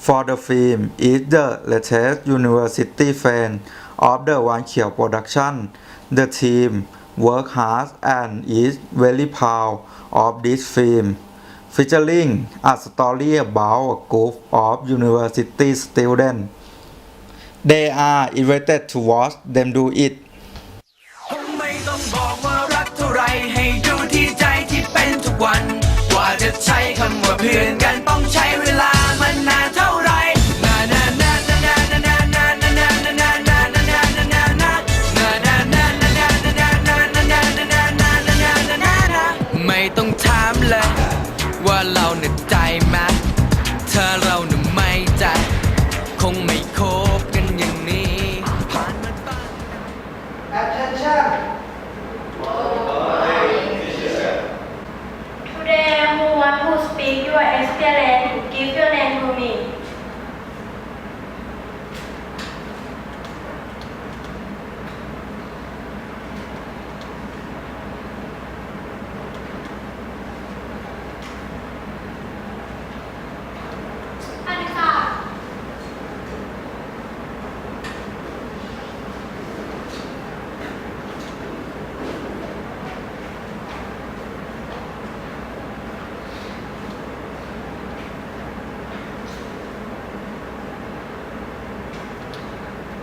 for the film is the latest university fan of the Wan Kiao production. The team work hard and is very proud of this film, featuring a story about a group of university students. They are invited to watch them do it. ไม่ต้องบอกว่ารักเท่าไรให้ดูที่ใจที่เป็นทุกวัน กว่าจะใช้คำว่าเพื่อนกันต้องใช้เวลา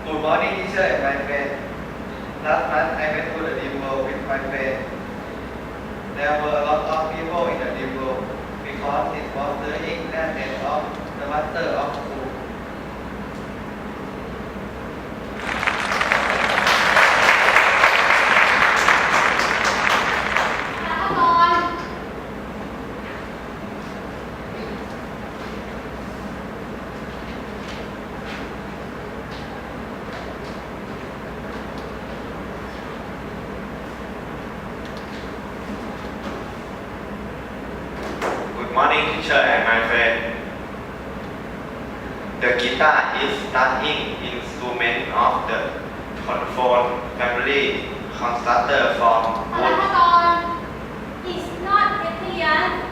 Good morning, teacher and my friend. Last month I went to the dream world with my friend. There were a lot of people in the dream world because it was the ink and of the master of school. 'Good morning, teacher and my friend. The guitar is starting instrument of the control family constructed from wood. It's not experience.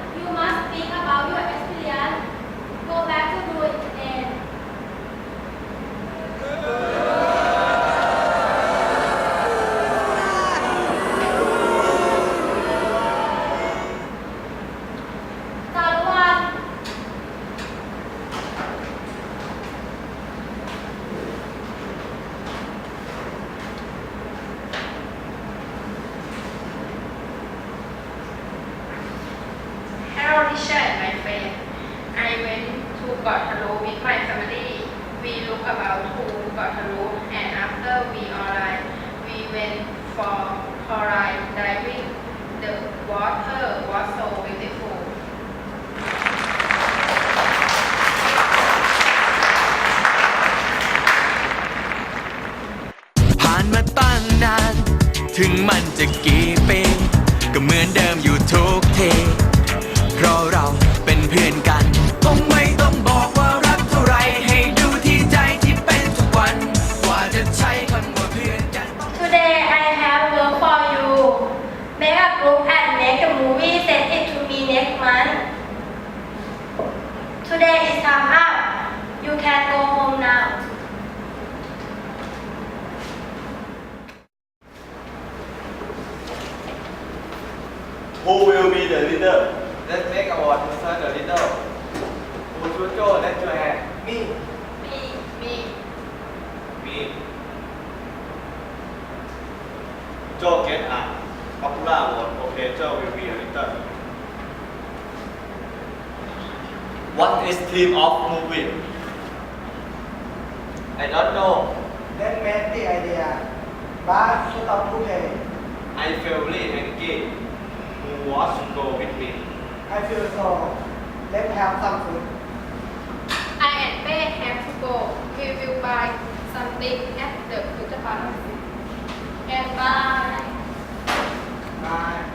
To Gotthalo with my family. We look about to Gotthalo and after we arrived, we went for coral diving. The water was so beautiful. ผ่านมาตั้งนาน ถึงมัน popular vote. Okay, Joe will be a leader. What is theme of movie? I don't know. Then make the idea. But stop to pay. I feel really angry. Who wants to go with me? I feel so. Let's have some food. I and Bear have to go. We will buy something at the future park. And bye. Bye.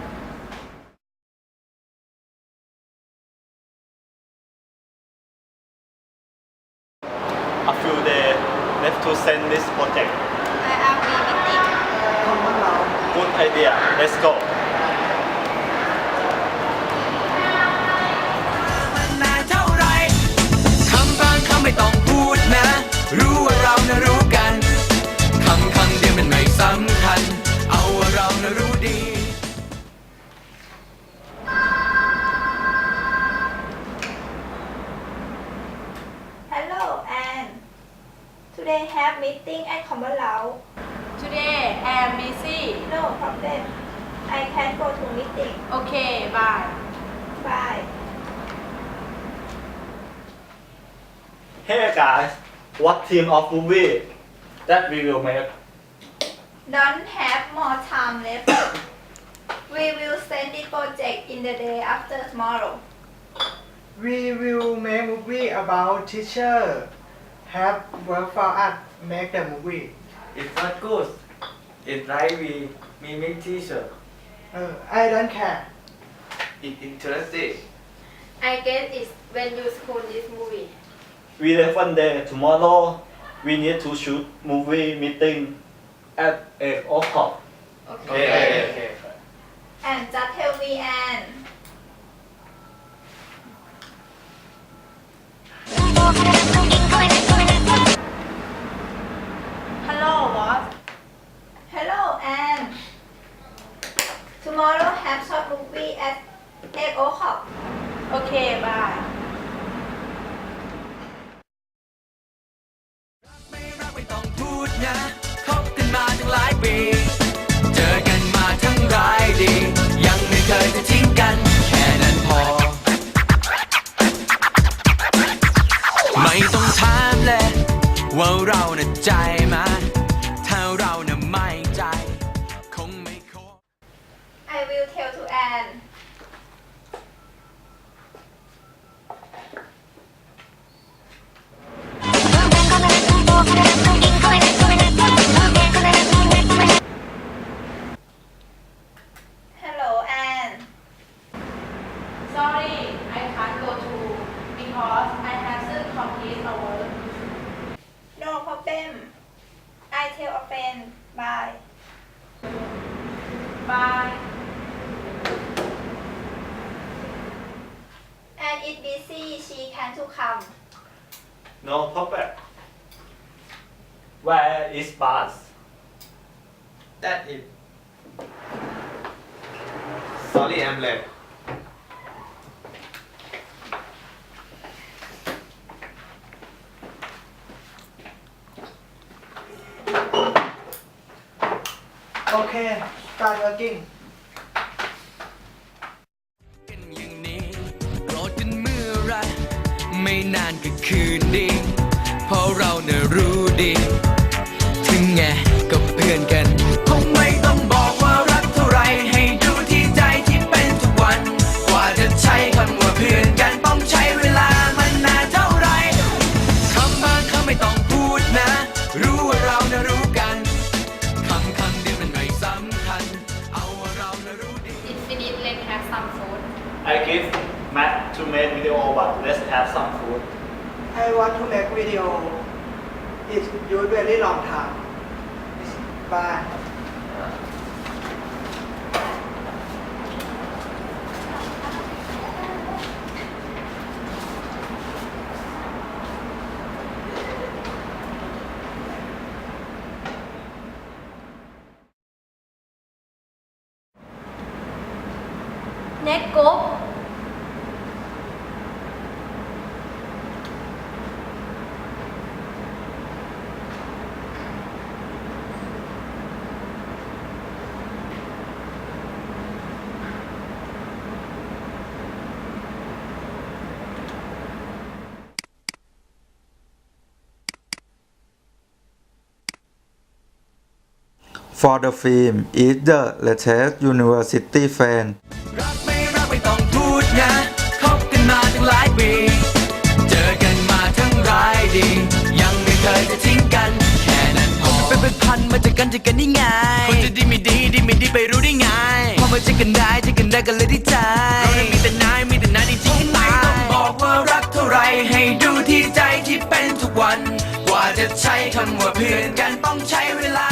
A few days left to send this project. I am meeting. Come on now. Good idea. Let's go. Today have meeting at Common Lau. Today I am busy No problem. I can go to meeting. Okay bye Bye. Hey guys, what team of movie that we will make? Don't have more time left. we will send this project in the day after tomorrow. We will make movie about teacher. Have work for us. Make the movie. It's not good. It's right we mimic teacher. Uh, I don't care. It's interesting. I guess it's when you school this movie We have one day tomorrow. We need to shoot movie meeting at 8 o'clock. Okay Okay, okay. And just tell me and Hello mind. Is busy. She can to come. No problem. Where is bus? That it. Sorry, I'm late. Okay. Start working. คืนดี เพราะเราเน่ะรู้ดี ถึงไงก็เพื่อนกัน คงไม่ต้องบอกว่ารักเท่าไร ให้ดูที่ใจที่เป็นทุกวัน กว่าจะใช้คำว่าเพื่อนกันต้องใช้เวลามันนานเท่าไรคำบางคำไม่ต้องพูดนะ รู้ว่าเราน่ะรู้กันคำคำเดียวมันไม่สำคัญ เอาว่าเราน่ะรู้ดี It's finished let's have some food I give Matt to make video but let's have some food. I want to make video. It use very long time. Bye. Next go. For the film is the latest university fan รักไม่รักไม่ต้องพูดนะคบกันมาตั้งหลายปีเจอกันมาทั้งร้ายดี ยังไม่เคยจะทิ้งกัน แค่นั้นพอเป็นเป็นพันมาจากกันจากกันได้ไงคนจะดีไม่ดีดีไม่ดีไปรู้ได้ไงพอมาเจอกันได้เจอกันได้กันเลยได้ใจเรานั้นมีแต่นายมีแต่นายจริงๆไม่ต้องบอกว่ารักเท่าไรให้ดูที่ใจที่เป็นทุกวัน กว่าจะใช้คำว่าเพื่อนกันต้องใช้เวลา